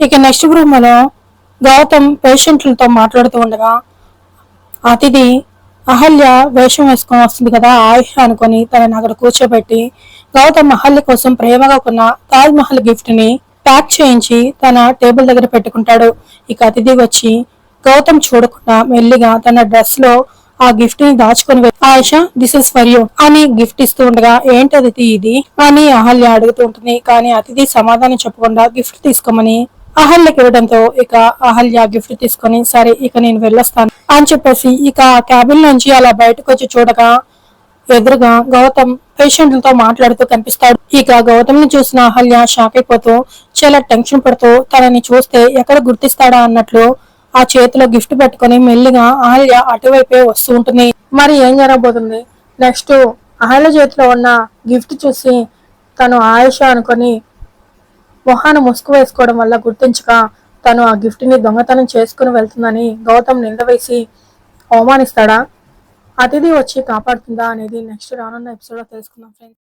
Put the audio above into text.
ఇక నెక్స్ట్ బ్రహ్మలో గౌతమ్ పేషెంట్లతో మాట్లాడుతూ ఉండగా అతిథి అహల్య వేషం వేసుకొని వస్తుంది కదా ఆయుష అనుకొని తనని అక్కడ కూర్చోబెట్టి గౌతమ్ అహల్య కోసం ప్రేమగా కొన్న తాజ్ మహల్ గిఫ్ట్ని ప్యాక్ చేయించి తన టేబుల్ దగ్గర పెట్టుకుంటాడు. ఇక అతిథి వచ్చి గౌతమ్ చూడకుండా మెల్లిగా తన డ్రెస్లో ఆ గిఫ్ట్ని దాచుకొని Ayusha this is for you అని గిఫ్ట్ ఇస్తూ ఉండగా ఏంటి అతిథి ఇది? అని అహల్య అడుగుతూ ఉంటుంది. కానీ అతిథి సమాధానం చెప్పకుండా గిఫ్ట్ తీసుకోమని అహల్యకి ఇవ్వడంతో ఇక అహల్య గిఫ్ట్ తీసుకొని సరే ఇక నేను వెళ్ళొస్తాను అని చెప్పేసి ఇక క్యాబిన్ నుంచి అలా బయటకు వచ్చి చూడగా ఎదురుగా గౌతమ్ పేషెంట్లతో మాట్లాడుతూ కనిపిస్తాడు. ఇక గౌతమ్ని చూసిన అహల్య షాక్ అయిపోతూ చాలా టెన్షన్ పడుతూ తనని చూస్తే ఎక్కడ గుర్తిస్తాడా అన్నట్లు ఆ చేతిలో గిఫ్ట్ పెట్టుకొని మెల్లిగా అహల్య అటువైపే వస్తూ ఉంటుంది. మరి ఏం జరగబోతుంది? నెక్స్ట్ అహల్య చేతిలో ఉన్న గిఫ్ట్ చూసి తను ఆయుష అనుకొని మొహాన ముసుగు వేసుకోవడం వల్ల గుర్తించక. తను ఆ గిఫ్ట్ని దొంగతనం చేసుకుని వెళ్తుందని గౌతమ్ నిందవేసి అవమానిస్తాడా? అతిథి వచ్చి కాపాడుతుందా అనేది నెక్స్ట్ రానున్న ఎపిసోడ్లో తెలుసుకుందాం ఫ్రెండ్స్